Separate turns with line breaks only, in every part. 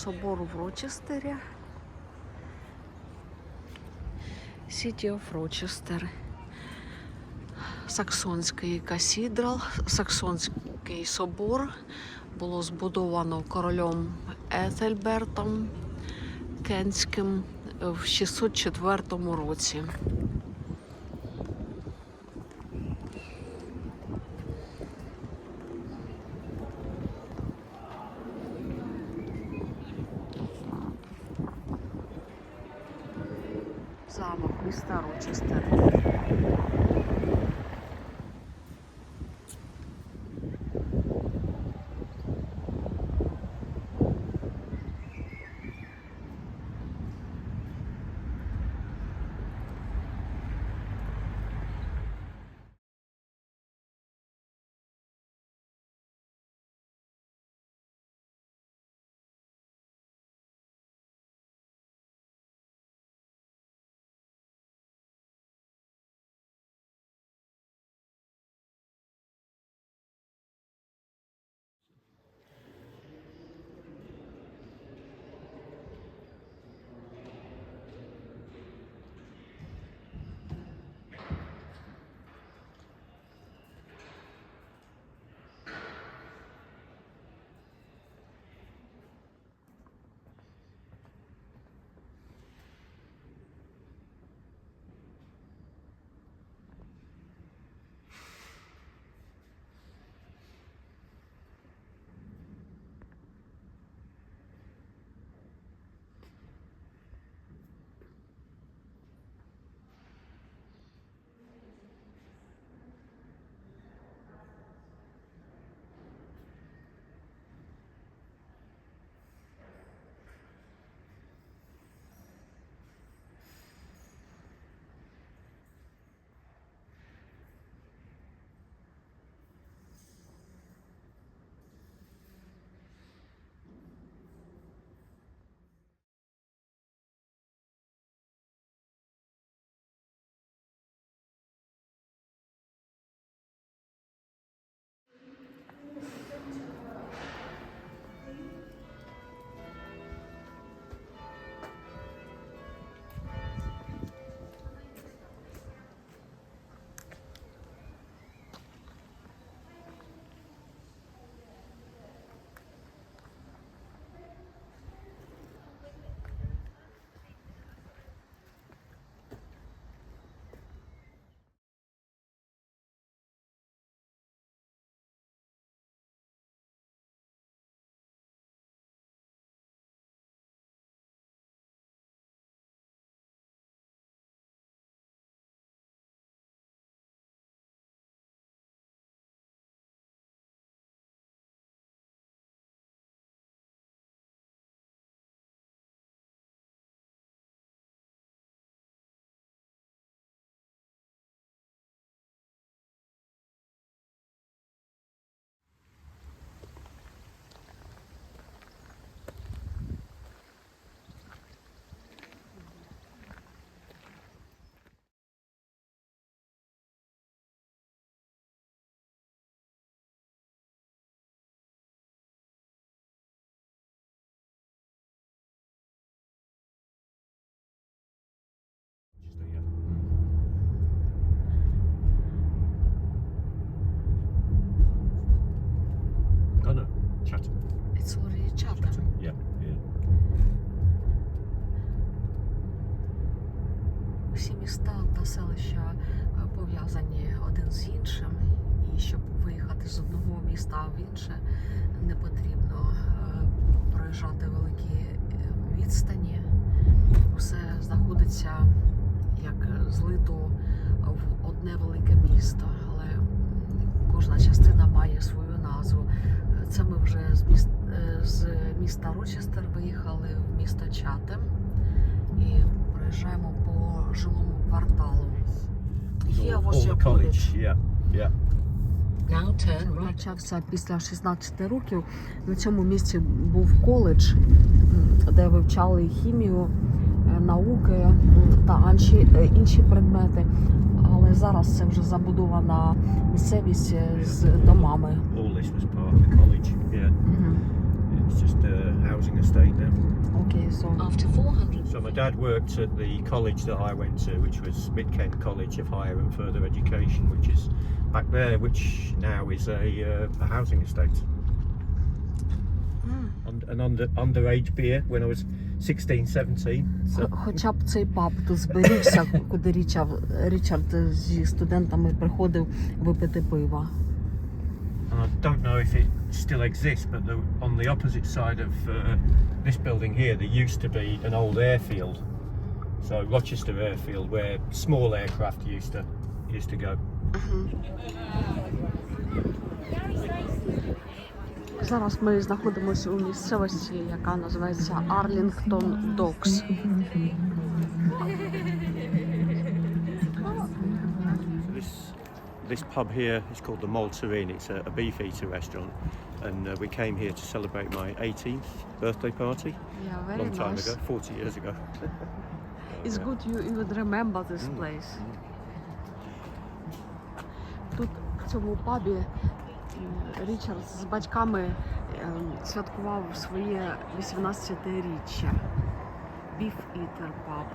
собор в Рочестері. City of Rochester. Саксонський касідрал, Саксонський собор було збудовано королем Етельбертом Кенським в 604 році. Замок міста Рочестер.
Chatham. Yeah, yeah.
Всі міста та селища е, пов'язані один з іншим, і щоб виїхати з одного міста в інше, не потрібно е, проїжджати великі е, відстані. Все знаходиться як злито в одне велике місто, але кожна частина має свою назву. Це ми вже з міст е, з міста Рочестер виїхали в місто Чатем і проїжджаємо по жилому кварталу. Ось
all
коледж.
college. Yeah,
після 16 років. На цьому місці був коледж, де вивчали хімію, е, науки та інші, е, інші предмети. Але зараз це вже забудована місцевість е, з домами.
All this was part of the college. Yeah,
Мгм.
It's just a housing estate now.
Окей, so
After 400
So my dad worked at the college that I went to, which was Mid Kent College of Higher and Further Education, which is back there, which now is a, uh, a housing estate.
м,
Und- An under, underage beer when I was 16, 17. So
Хо- Хоча б цей паб тут зберігся, куди Річард, Річард зі студентами приходив випити пива.
And I don't know if it still exists, but the, on the opposite side of uh, this building here, there used to be an old airfield. So Rochester Airfield, where small aircraft used to used to go.
Зараз ми знаходимося у місцевості, яка називається Арлінгтон Докс.
this pub here is called the Malterine. It's a, a beef eater restaurant, and uh, we came here to celebrate my 18th birthday party
Yeah,
a long time ago, 40 years ago.
It's good you even remember this
Mm.
place. Тут в цьому пабі м, Річард з батьками ем, святкував своє 18-річчя. Beef Eater Pub.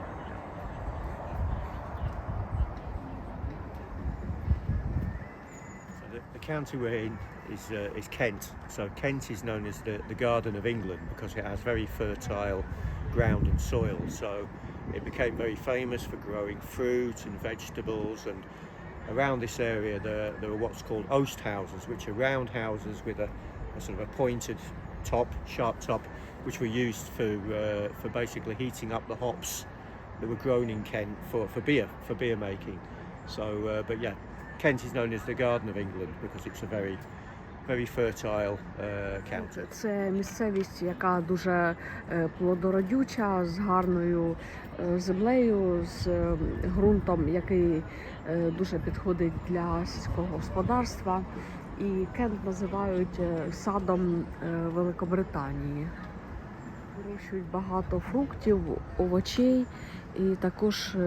County we're in is uh, is Kent. So Kent is known as the, the Garden of England because it has very fertile ground and soil. So it became very famous for growing fruit and vegetables. And around this area, there, there are what's called oast houses, which are round houses with a, a sort of a pointed top, sharp top, which were used for uh, for basically heating up the hops that were grown in Kent for, for beer for beer making. So, uh, but yeah, Kent is known as the Garden of England because it's a very, very fertile uh, county.
Це місцевість, яка дуже е, плодородюча, з гарною е, землею, з е, ґрунтом, який дуже підходить для сільського господарства. І Кент називають садом Великобританії. Вирощують багато фруктів, овочей, і також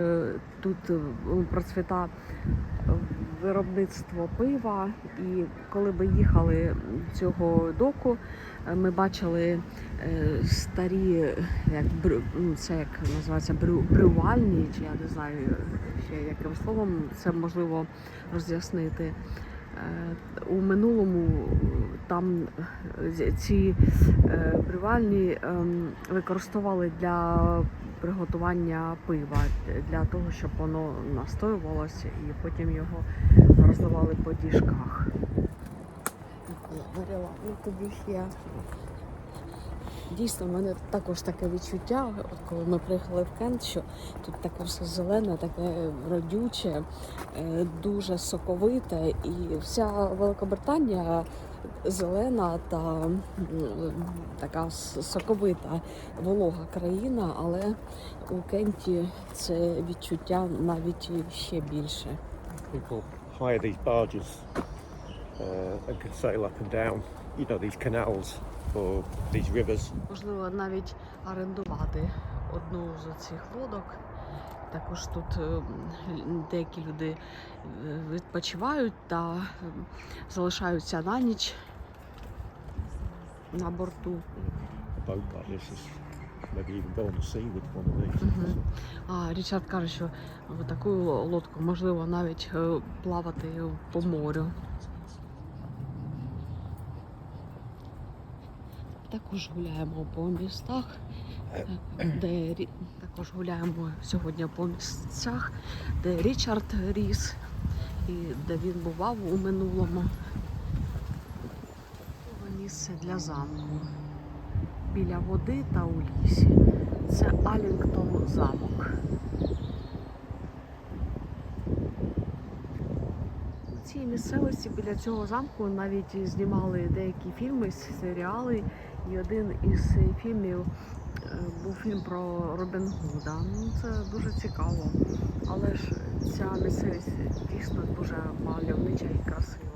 тут процвіта виробництво пива. І коли ми їхали цього доку, е, ми бачили е, старі, як ну, це як називається брю, брювальні, чи я не знаю ще яким словом це можливо роз'яснити. Е, У минулому там ці брювальні ем, використовували для приготування пива, для того, щоб воно настоювалося і потім його роздавали по діжках. Горіла, ну тобі ще. Дійсно, в мене також таке відчуття, от коли ми приїхали в Кент, що тут таке все зелене, таке родюче, е, дуже соковите, і вся Великобританія зелена та така соковита, волога країна, але у Кенті це відчуття навіть ще більше.
People hire these barges uh, and can sail up and down, you know, these canals for these rivers.
Можливо, навіть орендувати одну з цих лодок. Також тут е, деякі люди е, відпочивають та е, залишаються на ніч на борту. А Річард каже, що в таку лодку можливо навіть плавати по морю. Також гуляємо по містах, де також гуляємо сьогодні по місцях, де Річард ріс і де він бував у минулому. Місце для замку біля води та у лісі. Це Алінгтон замок. У цій місцевості біля цього замку навіть знімали деякі фільми, серіали. І один із фільмів був фільм про Робін Гуда. Ну, це дуже цікаво. Але ж ця місцевість дійсно дуже мальовнича і красива.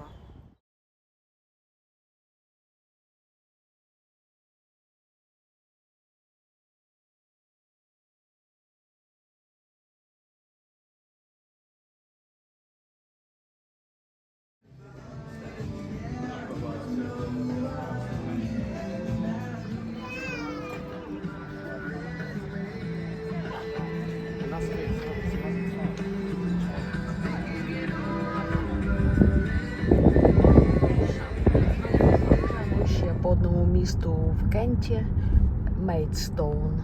В Кенті Мейдстоун.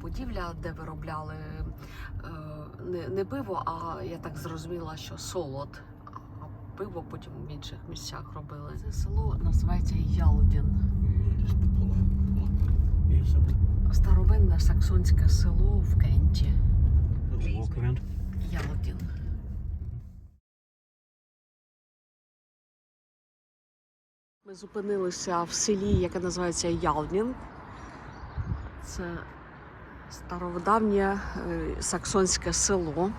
Будівля, де виробляли е, не, не пиво, а я так зрозуміла, що солод. А пиво потім в інших місцях робили. Це село називається Ялдін. Старовинне саксонське село в Кенті. Ялдін. Ми зупинилися в селі, яке називається Ялдін. Це стародавнє е, саксонське село.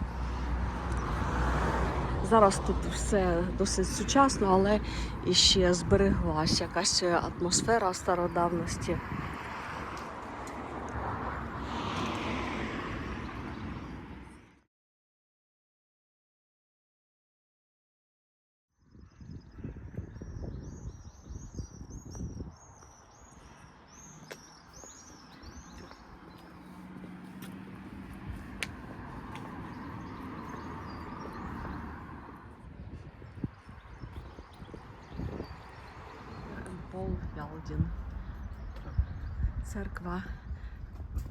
Зараз тут все досить сучасно, але іще збереглася якась атмосфера стародавності.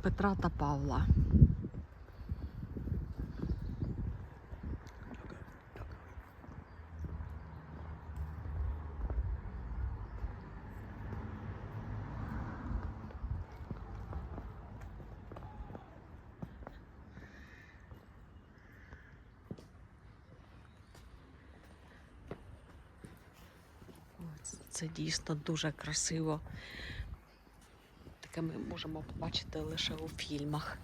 Петра та Павла. Це дійсно дуже красиво. Таке ми можемо побачити лише у фільмах.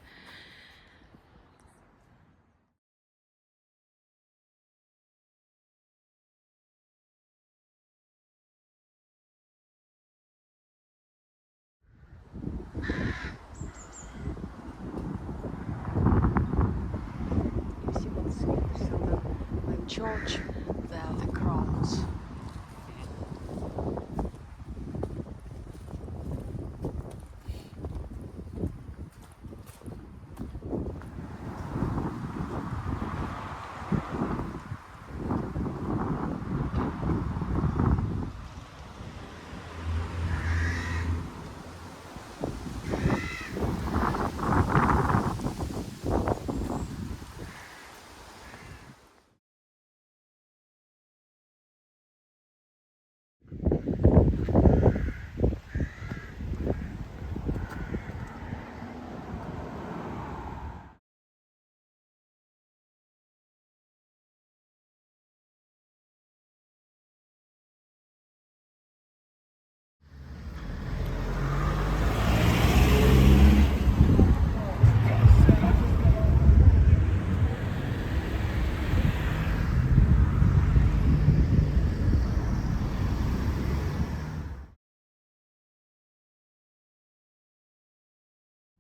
Church, there are the crowns.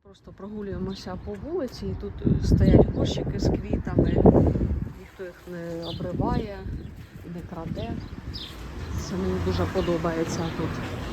Просто прогулюємося по вулиці, і тут стоять горщики з квітами. Ніхто їх не обриває, не краде. Це мені дуже подобається тут.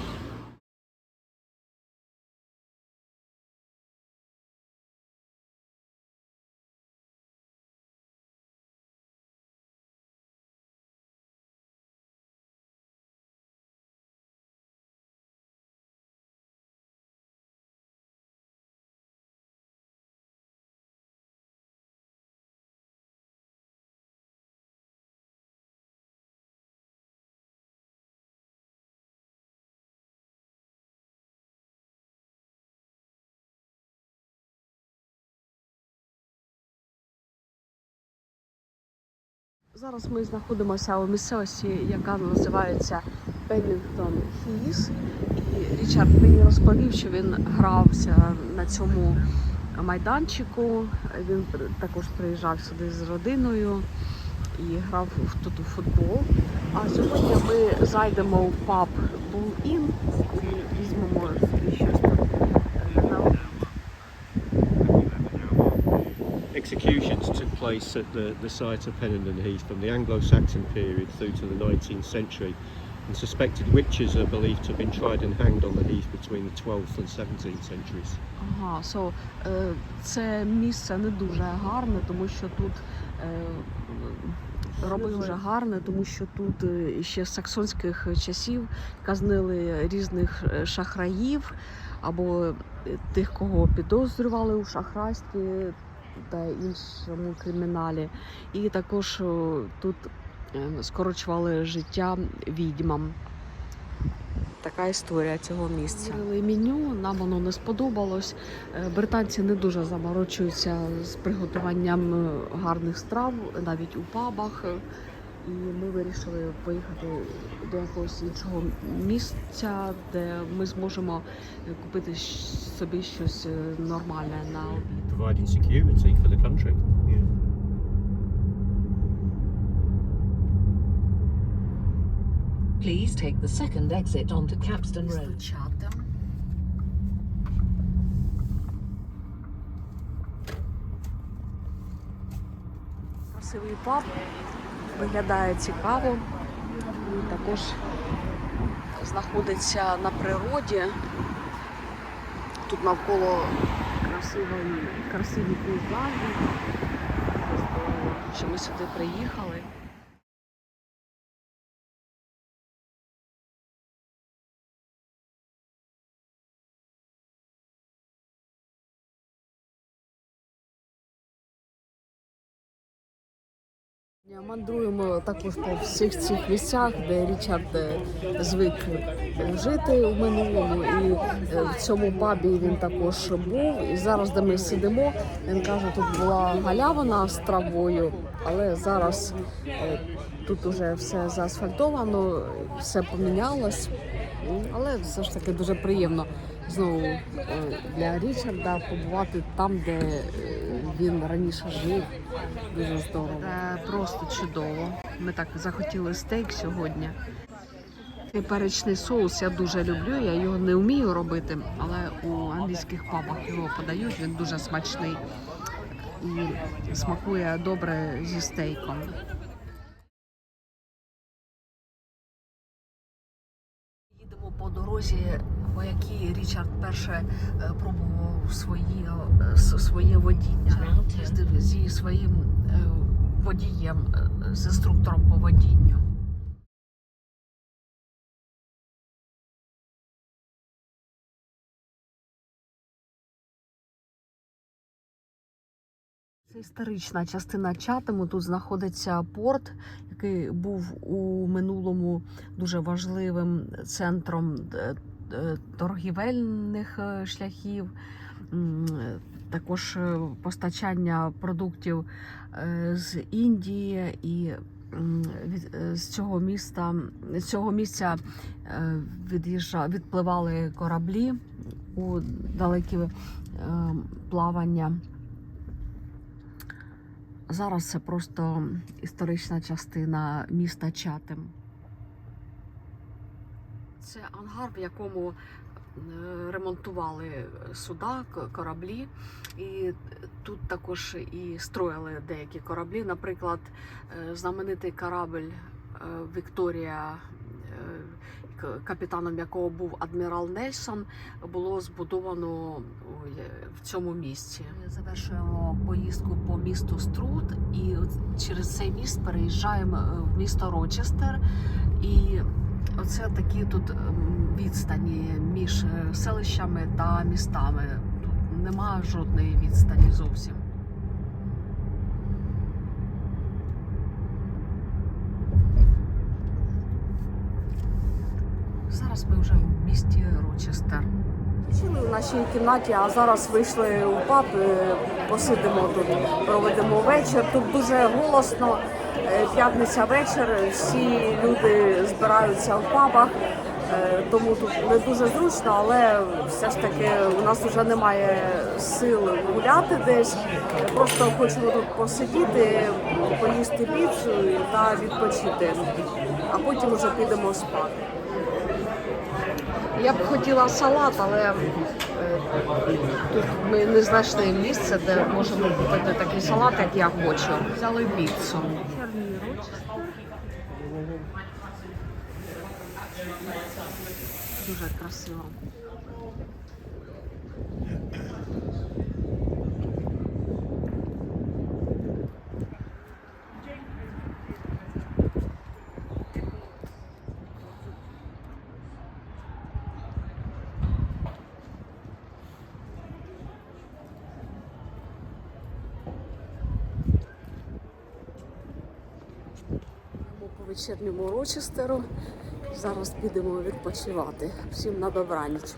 Зараз ми знаходимося у місцевості, яка називається Пеннінгтон Хіс. І Річард мені розповів, що він грався на цьому майданчику. Він також приїжджав сюди з родиною і грав тут у футбол. А сьогодні ми зайдемо в паб Bull Inn і візьмемо щось тут. е, на-
executions took place at the, the site of Pennenden Heath from the Anglo-Saxon period through to the 19th century. And suspected witches are believed to have been tried and hanged on the heath between the 12th and 17th centuries.
Ага, so, е, це місце не дуже гарне, тому що тут е, робив дуже гарне, тому що тут е, ще з саксонських часів казнили різних е, шахраїв або е, тих, кого підозрювали у шахрайстві та іншому криміналі. І також е, тут е, скорочували життя відьмам. Така історія цього місця. Меню, нам воно не сподобалось. Е, Британці не дуже заморочуються з приготуванням гарних страв, навіть у пабах. І ми вирішили поїхати до якогось іншого місця, де ми зможемо е, купити собі щось е, нормальне на обід.
Providing security for the country. Yeah.
Please take the second exit onto Capstan Road.
Красивий паб, виглядає цікаво. І також знаходиться на природі. Тут навколо красиві, красиві пейзажі. Що ми сюди приїхали. Мандруємо також по всіх цих місцях, де Річард е, звик жити у минулому, і е, в цьому пабі він також був. І зараз, де ми сидимо, він каже, тут була галявина з травою, але зараз е, тут уже все заасфальтовано, все помінялось. Але все ж таки дуже приємно знову е, для Річарда побувати там, де е, він раніше жив. Дуже здорово. Просто чудово. Ми так захотіли стейк сьогодні. Цей перечний соус я дуже люблю. Я його не вмію робити, але у англійських пабах його подають. Він дуже смачний і смакує добре зі стейком. По дорозі, по якій Річард перше е, пробував свої, е, своє водіння Їздив зі своїм е, водієм, з інструктором по водінню. Це історична частина Чатему. Тут знаходиться порт, який був у минулому дуже важливим центром е, е, торгівельних е, шляхів, також постачання продуктів з Індії і з цього міста з цього місця від'їжджа відпливали кораблі у далекі плавання. Зараз це просто історична частина міста Чатем. Це ангар, в якому е, ремонтували суда, кораблі. І тут також і строїли деякі кораблі. Наприклад, е, знаменитий корабль е, Вікторія, капітаном якого був адмірал Нельсон, було збудовано в цьому місці. Ми завершуємо поїздку по місту Струт, і через цей міст переїжджаємо е, в місто Рочестер. І оце такі тут ем, відстані між е, селищами та містами. Тут немає жодної відстані зовсім. Зараз ми вже в місті Рочестер. Сіли в нашій кімнаті, а зараз вийшли у паб, е, посидимо тут, проведемо вечір. Тут дуже голосно. е, П'ятниця вечір, всі люди збираються в пабах, е, тому тут не дуже зручно, але все ж таки у нас вже немає сил гуляти десь. Просто хочемо тут посидіти, поїсти піцу та відпочити, а потім вже підемо спати. Я б хотіла салат, але е, тут ми не знайшли місце, де можемо купити такий салат, як я хочу. Взяли піцу. Дуже красиво. По вечірньому Рочестеру. Зараз підемо відпочивати. Всім на добраніч.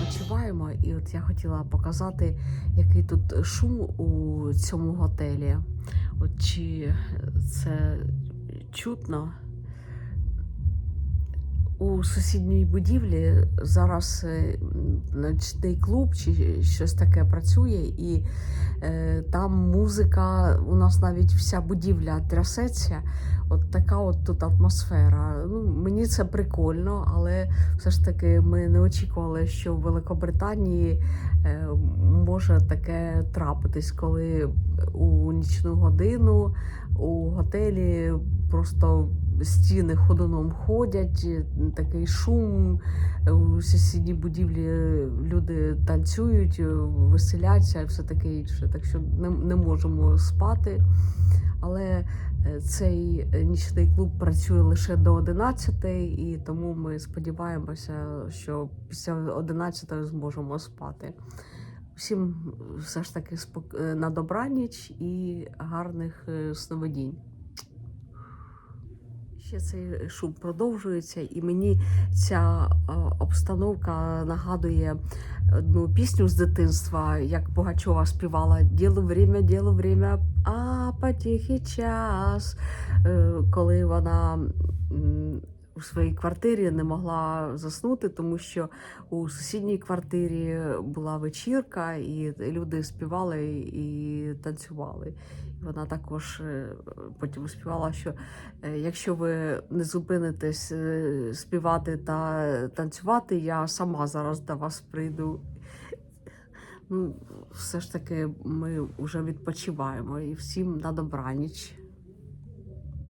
Відпочиваємо, і я хотіла показати, який тут шум у цьому готелі. От чи це чутно? У сусідній будівлі зараз е, ночний клуб чи щось таке працює, і е, там музика, у нас навіть вся будівля трясеться. От така от тут атмосфера. Ну, мені це прикольно, але все ж таки ми не очікували, що в Великобританії е, може таке трапитись, коли у нічну годину у готелі просто стіни ходуном ходять, е, такий шум е, у сусідній будівлі люди танцюють, е, веселяться все таке інше. Так що не, не можемо спати. Але е, цей е, нічний клуб працює лише до 11, і тому ми сподіваємося, що після 11 зможемо спати. Всім все ж таки е, на добраніч і гарних е, сновидінь. Ще цей шум продовжується, і мені ця е, обстановка нагадує одну пісню з дитинства, як Богачова співала Діло время, діло время, а потіхий час. Е, Коли вона у своїй квартирі не могла заснути, тому що у сусідній квартирі була вечірка, і люди співали і танцювали. І Вона також е, потім співала, що е, якщо ви не зупинитесь е, співати та танцювати, я сама зараз до вас прийду. Ну, все ж таки, ми вже відпочиваємо і всім на добраніч.